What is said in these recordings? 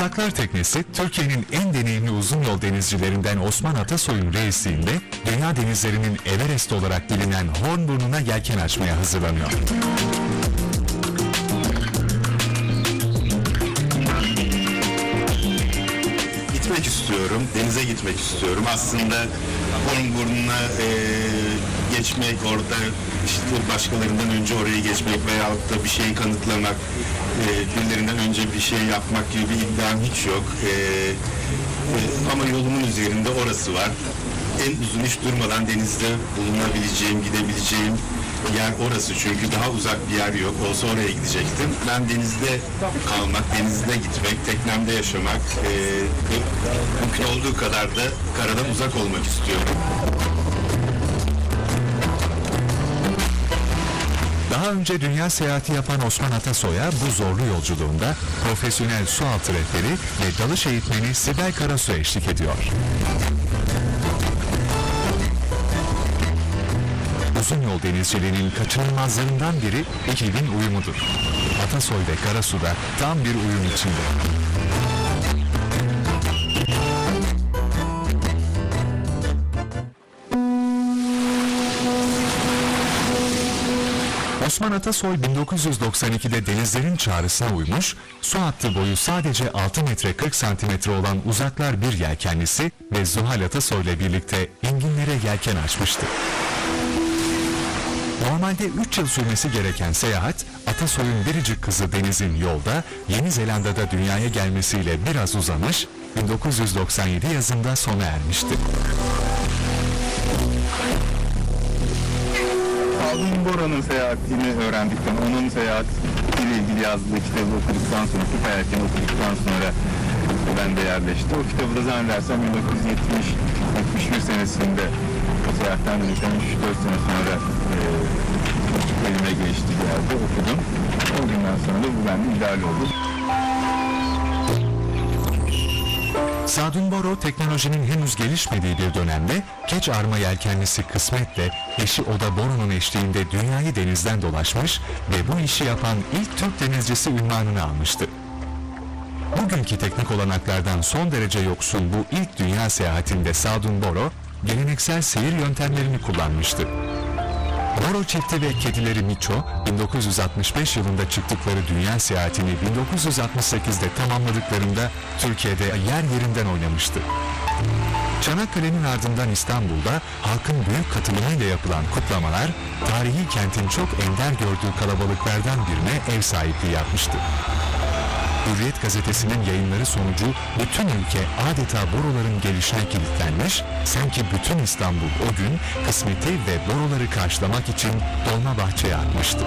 Uzaklar Teknesi, Türkiye'nin en deneyimli uzun yol denizcilerinden Osman Atasoy'un reisliğinde dünya denizlerinin Everest olarak bilinen Hornburnu'na yelken açmaya hazırlanıyor. Gitmek istiyorum, denize gitmek istiyorum. Aslında onun burnuna e, geçmek, orada işte başkalarından önce oraya geçmek veyahut da bir şeyi kanıtlamak, e, birilerinden önce bir şey yapmak gibi bir iddiam hiç yok. E, e, ama yolumun üzerinde orası var. En uzun hiç durmadan denizde bulunabileceğim, gidebileceğim yer orası çünkü daha uzak bir yer yok. Olsa oraya gidecektim. Ben denizde kalmak, denizde gitmek, teknemde yaşamak, e, mümkün olduğu kadar da karadan uzak olmak istiyorum. Daha önce dünya seyahati yapan Osman Atasoy'a bu zorlu yolculuğunda profesyonel sualtı rehberi ve dalış eğitmeni Sibel Karasu eşlik ediyor. Uzun yol denizciliğinin kaçınılmazlarından biri ekibin uyumudur. Atasoy ve Karasu da tam bir uyum içinde. Osman Atasoy 1992'de denizlerin çağrısına uymuş, su hattı boyu sadece 6 metre 40 santimetre olan uzaklar bir yelkenlisi ve Zuhal Atasoy ile birlikte enginlere yelken açmıştı. Normalde 3 yıl sürmesi gereken seyahat, Atasoy'un biricik kızı Deniz'in yolda Yeni Zelanda'da dünyaya gelmesiyle biraz uzamış, 1997 yazında sona ermişti. Alvin Bora'nın seyahatini öğrendikten, onun seyahat ile ilgili yazdığı kitabı okuduktan sonra, Süper Erken okuduktan sonra ben de yerleşti. O kitabı da zannedersem 1970-71 senesinde o seyahatten döndükten 3-4 sene sonra e, elime geçti geldi, okudum. O günden sonra da bu bende ideal oldu. Sadun Boro teknolojinin henüz gelişmediği bir dönemde Keç Arma Yelkenlisi kısmetle eşi Oda Boro'nun eşliğinde dünyayı denizden dolaşmış ve bu işi yapan ilk Türk denizcisi ünvanını almıştı. Bugünkü teknik olanaklardan son derece yoksun bu ilk dünya seyahatinde Sadun Boro, geleneksel seyir yöntemlerini kullanmıştı. Boro çifti ve kedileri Miço, 1965 yılında çıktıkları dünya seyahatini 1968'de tamamladıklarında Türkiye'de yer yerinden oynamıştı. Çanakkale'nin ardından İstanbul'da halkın büyük katılımıyla yapılan kutlamalar, tarihi kentin çok ender gördüğü kalabalıklardan birine ev sahipliği yapmıştı. Hürriyet gazetesinin yayınları sonucu bütün ülke adeta boruların gelişine kilitlenmiş, sanki bütün İstanbul o gün kısmeti ve boruları karşılamak için Dolmabahçe'ye akmıştı.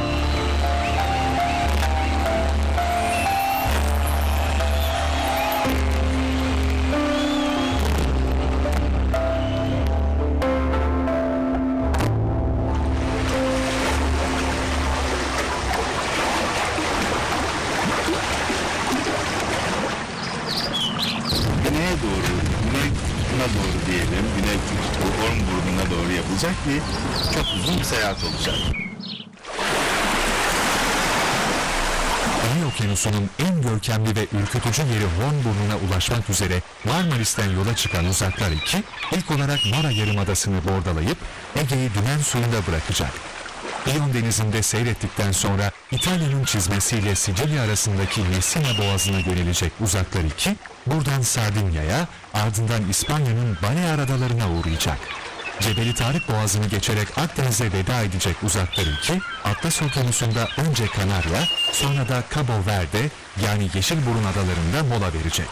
Ve ürkütücü yeri Hornburnu'na ulaşmak üzere Marmaris'ten yola çıkan uzaklar 2, ilk olarak Mara Yarımadası'nı bordalayıp Ege'yi dümen suyunda bırakacak. İyon denizinde seyrettikten sonra İtalya'nın çizmesiyle Sicilya arasındaki Messina boğazına yönelecek uzaklar 2, buradan Sardinya'ya, ardından İspanya'nın Balear adalarına uğrayacak. Cebeli Tarık Boğazı'nı geçerek Akdeniz'e veda edecek uzaklar 2, Atlas Okyanusu'nda önce Kanarya, sonra da Cabo Verde yani Yeşilburun adalarında mola verecek.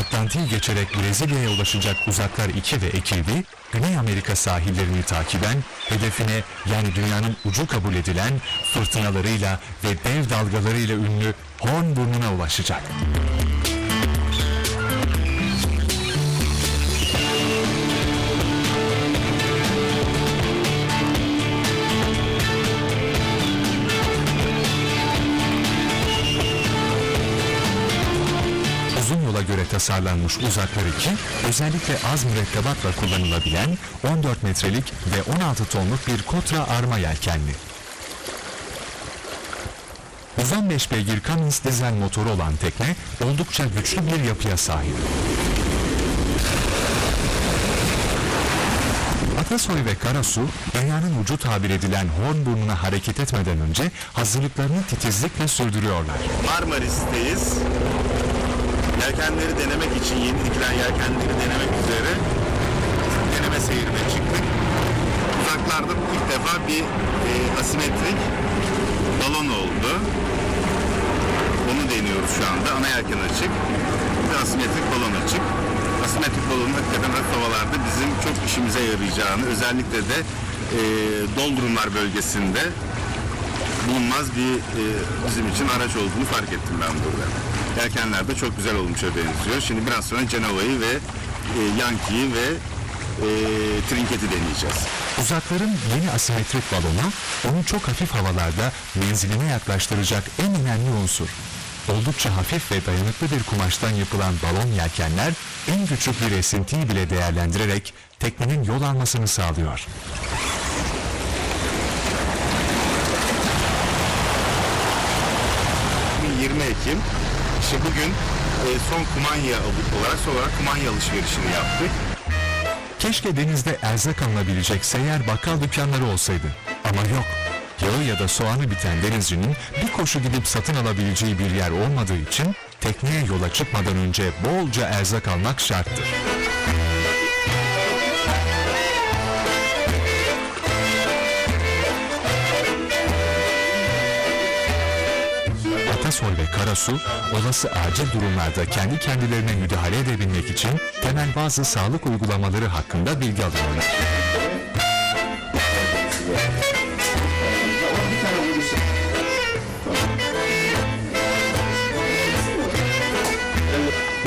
Atlantik'i geçerek Brezilya'ya ulaşacak uzaklar 2 ve ekibi, Güney Amerika sahillerini takiben, hedefine yani dünyanın ucu kabul edilen fırtınalarıyla ve dev dalgalarıyla ünlü Horn burnuna ulaşacak. Uzun yola göre tasarlanmış uzaklar 2, özellikle az mürettebatla kullanılabilen 14 metrelik ve 16 tonluk bir kotra arma yelkenli. 115 beygir Cummins dizel motoru olan tekne oldukça güçlü bir yapıya sahip. Atasoy ve Karasu, dünyanın ucu tabir edilen Hornburnu'na hareket etmeden önce hazırlıklarını titizlikle sürdürüyorlar. Marmaris'teyiz. Yelkenleri denemek için yeni dikilen yelkenleri denemek üzere deneme seyrine çıktık. Uzaklarda ilk defa bir e, asimetrik balon oldu. Onu deniyoruz şu anda. Ana yelken açık. Bir asimetrik balon açık. Asimetrik balonun hakikaten hafif havalarda bizim çok işimize yarayacağını özellikle de e, doldurumlar bölgesinde bulunmaz bir e, bizim için araç olduğunu fark ettim ben burada. Yelkenler de çok güzel olmuşa benziyor. Şimdi biraz sonra Cenova'yı ve e, Yankee'yi ve e, Trinket'i deneyeceğiz. Uzakların yeni asimetrik balonu onu çok hafif havalarda menziline yaklaştıracak en önemli unsur. Oldukça hafif ve dayanıklı bir kumaştan yapılan balon yelkenler en küçük bir esintiyi bile değerlendirerek teknenin yol almasını sağlıyor. 20 Ekim. İşte bugün e, son kumanya olarak son olarak kumanya alışverişini yaptık. Keşke denizde erzak alınabilecek seyyar bakkal dükkanları olsaydı. Ama yok. Yağı ya da soğanı biten denizcinin bir koşu gidip satın alabileceği bir yer olmadığı için tekneye yola çıkmadan önce bolca erzak almak şarttır. Atasoy ve Karasu olası acil durumlarda kendi kendilerine müdahale edebilmek için temel bazı sağlık uygulamaları hakkında bilgi alıyorlar.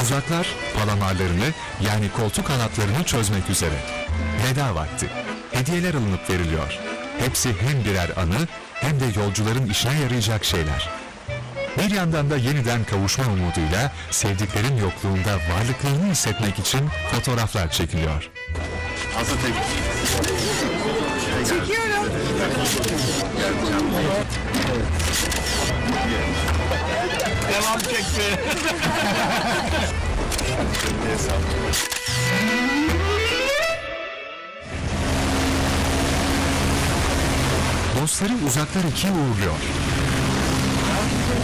Uzaklar palamarlarını yani koltuk kanatlarını çözmek üzere. Veda vakti. Hediyeler alınıp veriliyor. Hepsi hem birer anı hem de yolcuların işine yarayacak şeyler. Bir yandan da yeniden kavuşma umuduyla sevdiklerin yokluğunda varlıklarını hissetmek için fotoğraflar çekiliyor. Çekiyorum. devam çekti. Dostları uzaklar ikiye uğurluyor.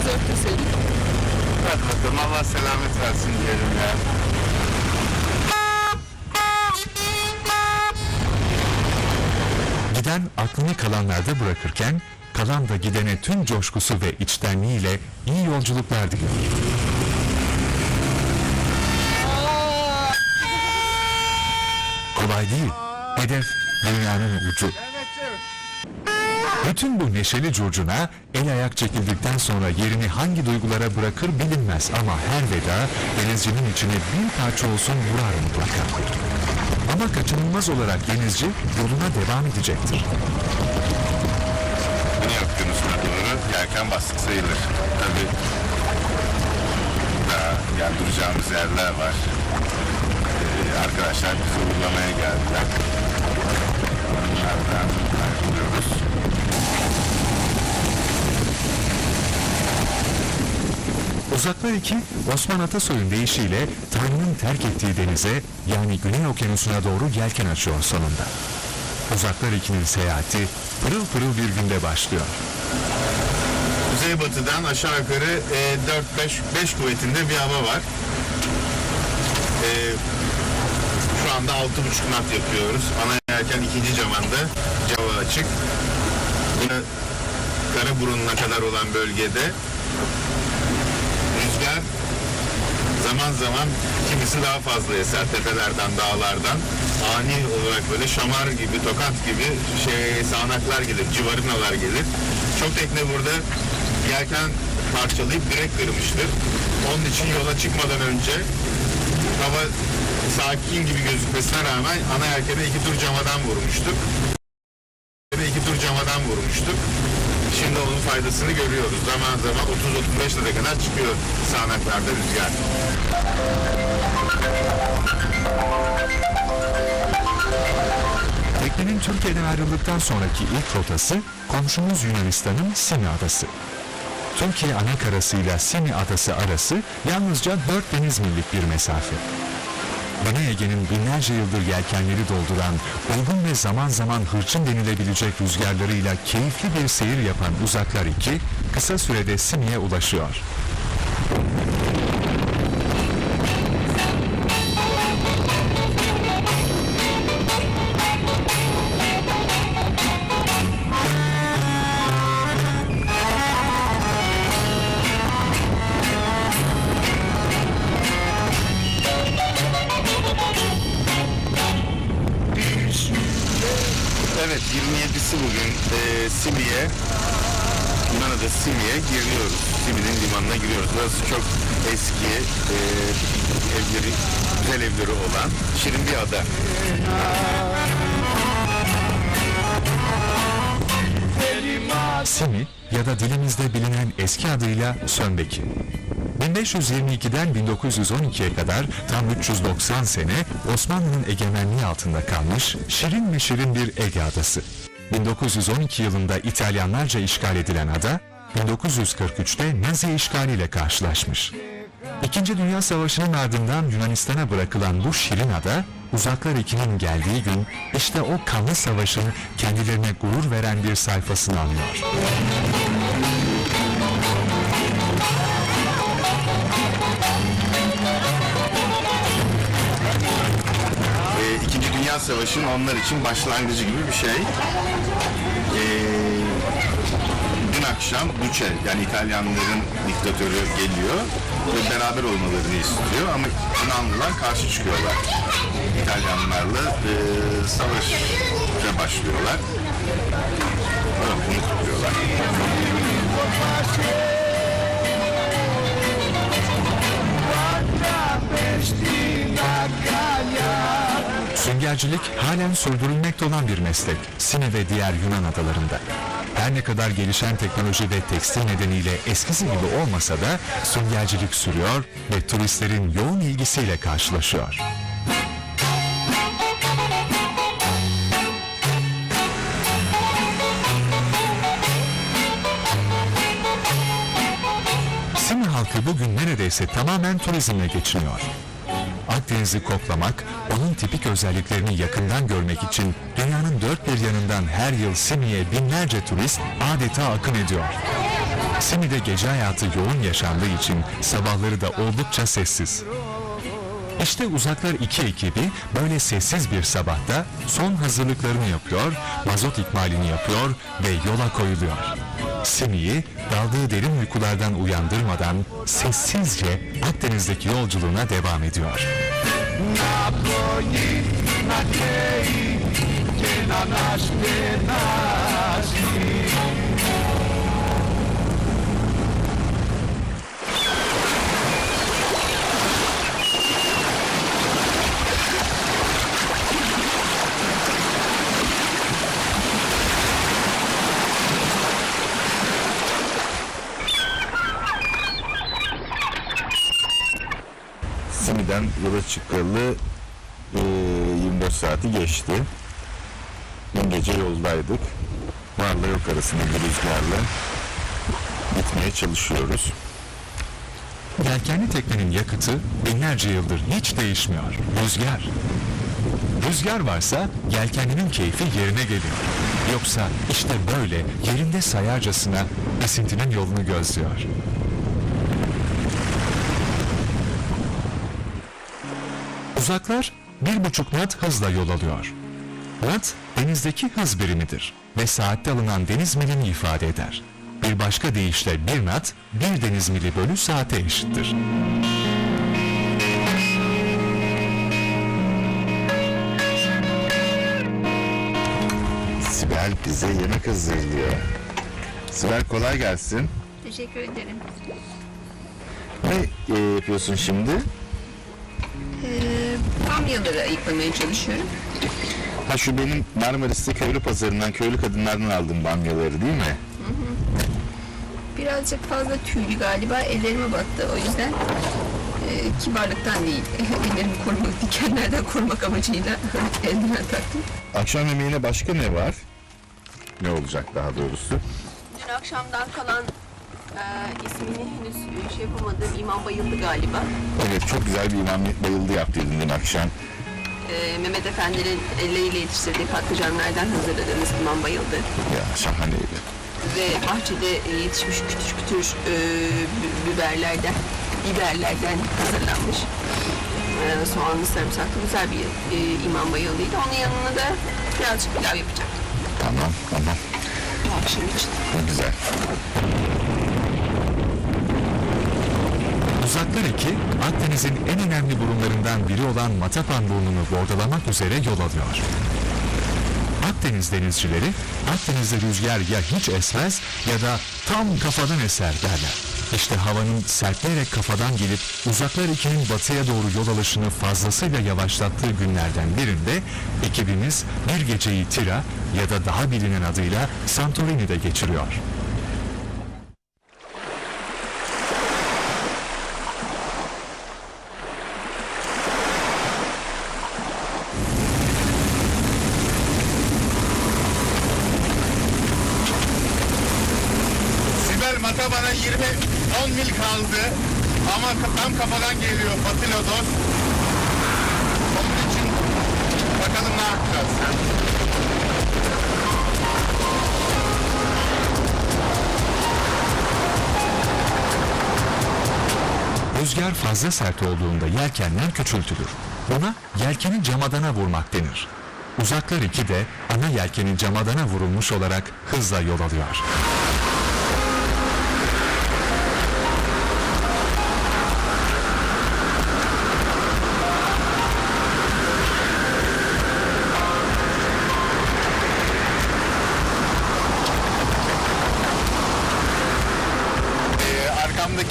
Hadi bakalım Allah selamet versin diyelim ya. Giden aklını kalanlarda bırakırken kalan da gidene tüm coşkusu ve içtenliğiyle iyi yolculuklar diliyor. Kolay değil. Hedef dünyanın ucu. Bütün bu neşeli curcuna el ayak çekildikten sonra yerini hangi duygulara bırakır bilinmez ama her veda denizcinin içine bir parça olsun vurar mutlaka. Ama kaçınılmaz olarak denizci yoluna devam edecektir. Bunu yaptığınız doğru yelken bastık sayılır. Tabii daha yani duracağımız yerler var. Ee, arkadaşlar bizi uğurlamaya geldiler. Onlardan ayrılıyoruz. Uzaklar 2, Osman Atasoy'un deyişiyle Tanrı'nın terk ettiği denize yani Güney Okyanusu'na doğru yelken açıyor sonunda. Uzaklar 2'nin seyahati pırıl pırıl bir günde başlıyor. Kuzeybatıdan aşağı yukarı e, 4-5 kuvvetinde bir hava var. E, şu anda 6,5 knot yapıyoruz. Ana yelken ikinci camanda cava açık. Karaburun'una kadar olan bölgede zaman zaman kimisi daha fazla eser tepelerden, dağlardan. Ani olarak böyle şamar gibi, tokat gibi şey sağanaklar gelir, civarinalar gelir. Çok tekne burada yelken parçalayıp direkt kırmıştır. Onun için yola çıkmadan önce hava sakin gibi gözükmesine rağmen ana yelkene iki tur camadan vurmuştuk. İki tur camadan vurmuştuk. Şimdi onun faydasını görüyoruz. Zaman zaman 30-35 lira kadar çıkıyor sağanaklarda rüzgar. Teknenin Türkiye'den ayrıldıktan sonraki ilk rotası komşumuz Yunanistan'ın Sina Adası. Türkiye anakarasıyla Simi adası arası yalnızca 4 deniz millik bir mesafe. Güney Ege'nin binlerce yıldır yelkenleri dolduran, uygun ve zaman zaman hırçın denilebilecek rüzgarlarıyla keyifli bir seyir yapan Uzaklar 2, kısa sürede Simi'ye ulaşıyor. Simi'ye giriyoruz. Simi'nin limanına giriyoruz. Burası çok eski e, evleri, güzel evleri olan şirin bir ada. Simi ya da dilimizde bilinen eski adıyla Sönbeki. 1522'den 1912'ye kadar tam 390 sene Osmanlı'nın egemenliği altında kalmış şirin ve şirin bir Ege adası. 1912 yılında İtalyanlarca işgal edilen ada, 1943'te Nazi işgaliyle karşılaşmış. İkinci Dünya Savaşı'nın ardından Yunanistan'a bırakılan bu şirin ada, Uzaklar 2'nin geldiği gün işte o kanlı savaşın kendilerine gurur veren bir sayfasını anıyor. E, İkinci Dünya Savaşı'nın onlar için başlangıcı gibi bir şey. E, dün akşam Duce yani İtalyanların diktatörü geliyor ve beraber olmalarını istiyor ama Yunanlılar karşı çıkıyorlar. İtalyanlarla e, savaşa başlıyorlar. Evet, bunu kutluyorlar. Süngercilik halen sürdürülmekte olan bir meslek. Sine ve diğer Yunan adalarında. Her ne kadar gelişen teknoloji ve tekstil nedeniyle eskisi gibi olmasa da süngercilik sürüyor ve turistlerin yoğun ilgisiyle karşılaşıyor. Simi halkı bugün neredeyse tamamen turizmle geçiniyor. Akdeniz'i koklamak, onun tipik özelliklerini yakından görmek için dünyanın dört bir yanından her yıl Simi'ye binlerce turist adeta akın ediyor. Simi'de gece hayatı yoğun yaşandığı için sabahları da oldukça sessiz. İşte Uzaklar 2 ekibi böyle sessiz bir sabahta son hazırlıklarını yapıyor, mazot ikmalini yapıyor ve yola koyuluyor. Simi'yi daldığı derin uykulardan uyandırmadan sessizce Akdeniz'deki yolculuğuna devam ediyor. Simi'den yola çıkalı e, 24 saati geçti. Dün gece yoldaydık. Varla yok arasında bir rüzgarla gitmeye çalışıyoruz. Yelkenli teknenin yakıtı binlerce yıldır hiç değişmiyor. Rüzgar. Rüzgar varsa yelkenlinin keyfi yerine geliyor. Yoksa işte böyle yerinde sayarcasına esintinin yolunu gözlüyor. Uzaklar bir buçuk knot hızla yol alıyor. Knot denizdeki hız birimidir ve saatte alınan deniz milini ifade eder. Bir başka deyişle bir knot bir deniz mili bölü saate eşittir. Sibel bize yemek hazırlıyor. Sibel kolay gelsin. Teşekkür ederim. Ne e, yapıyorsun şimdi? Ee, bamyaları ayıklamaya çalışıyorum. Ha şu benim Marmaris'te köylü pazarından köylü kadınlardan aldığım bamyaları değil mi? Birazcık fazla tüylü galiba. Ellerime battı o yüzden. Ee, kibarlıktan değil. Ellerimi korumak, dikenlerden korumak amacıyla eldiven taktım. Akşam yemeğine başka ne var? Ne olacak daha doğrusu? Dün akşamdan kalan Ee, ismini henüz şey yapamadığım İmam Bayıldı galiba. Evet çok güzel bir imam bayıldı yaptıydın dün akşam. Ee, Mehmet Efendi'nin elleriyle yetiştirdiği patlıcanlardan hazırladığımız İmam Bayıldı. Ya şahaneydi. Ve bahçede yetişmiş kütür kütür e, biberlerden, biberlerden hazırlanmış. Ee, soğanlı sarımsaklı güzel bir e, İmam Bayıldı'ydı. Onun yanına da birazcık pilav yapacağım. Tamam tamam Bu akşam için. ne güzel. Uzaklar 2, Akdeniz'in en önemli burunlarından biri olan Matapan burnunu bordalamak üzere yol alıyor. Akdeniz denizcileri, Akdeniz'de rüzgar ya hiç esmez ya da tam kafadan eser derler. İşte havanın sertleyerek kafadan gelip uzaklar 2'nin batıya doğru yol alışını fazlasıyla yavaşlattığı günlerden birinde ekibimiz bir geceyi Tira ya da daha bilinen adıyla Santorini'de geçiriyor. Sibel Mataban'a 20 10 mil kaldı ama tam kafadan geliyor Batı Lodos. Onun için bakalım ne yapacağız. Rüzgar fazla sert olduğunda yelkenler küçültülür. Buna yelkeni camadana vurmak denir. Uzaklar 2 de ana yelkenin camadana vurulmuş olarak hızla yol alıyor.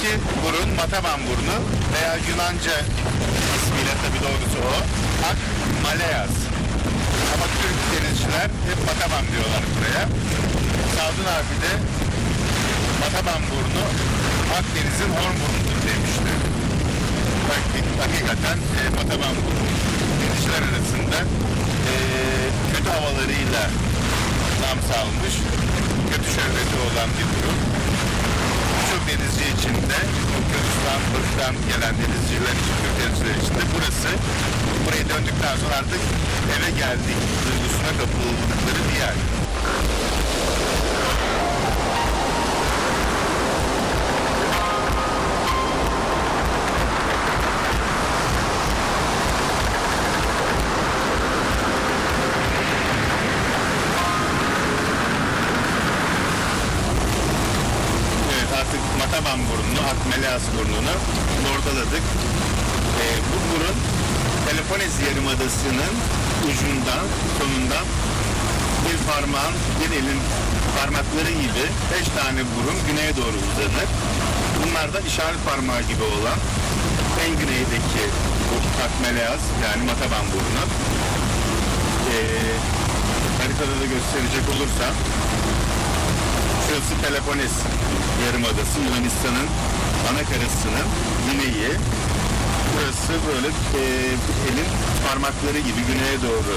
Arkamdaki burun Mataban burnu veya Yunanca ismiyle tabi doğrusu o. Ak Maleas. Ama Türk denizciler hep Mataban diyorlar buraya. Sadun abi de Mataban burnu Akdeniz'in horn burnudur demişti. Hak- Hakikaten e, Mataban burnu denizciler arasında e, kötü havalarıyla nam salmış, kötü şöhreti olan bir durum denizci için de Okyanus'tan, Batı'dan gelen denizciler için, Türk denizciler için de burası buraya döndükten sonra artık eve geldik duygusuna kapıldıkları Yarımadası'nın ucundan, sonundan bir parmağın, bir elin parmakları gibi beş tane burun güneye doğru uzanır. Bunlar da işaret parmağı gibi olan en güneydeki bu Akmeleas yani Mataban burnu. Ee, haritada da gösterecek olursam Şurası Peloponnes Yarımadası, Yunanistan'ın ana karasının güneyi. Burası böyle e, elin parmakları gibi güneye doğru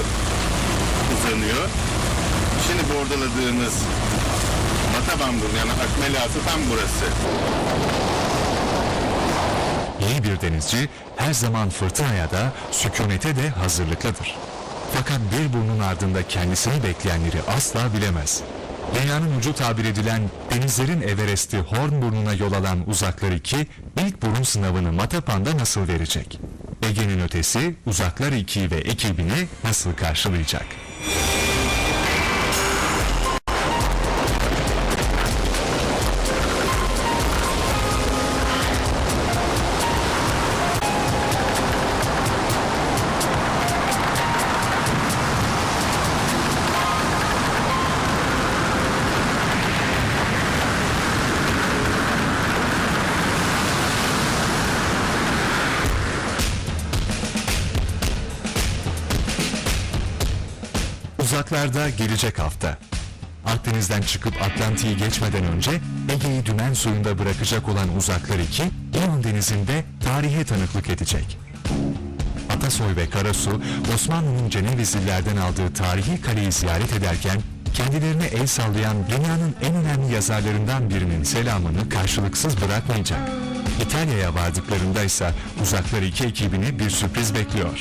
uzanıyor. Şimdi bordaladığımız Mataban burnu yani Akmelatı tam burası. İyi bir denizci her zaman fırtınaya da sükunete de hazırlıklıdır. Fakat bir burnun ardında kendisini bekleyenleri asla bilemez. Dünyanın ucu tabir edilen denizlerin Everest'i Horn burnuna yol alan Uzaklar 2 ilk burun sınavını Matapan'da nasıl verecek? Ege'nin ötesi Uzaklar 2 ve ekibini nasıl karşılayacak? Uzaklarda gelecek hafta. Akdeniz'den çıkıp Atlantik'i geçmeden önce Ege'yi dümen suyunda bırakacak olan Uzaklar 2, İran Denizi'nde tarihe tanıklık edecek. Atasoy ve Karasu, Osmanlı'nın Cenevizlilerden aldığı tarihi kaleyi ziyaret ederken kendilerine el sallayan dünyanın en önemli yazarlarından birinin selamını karşılıksız bırakmayacak. İtalya'ya vardıklarında ise uzaklar iki ekibini bir sürpriz bekliyor.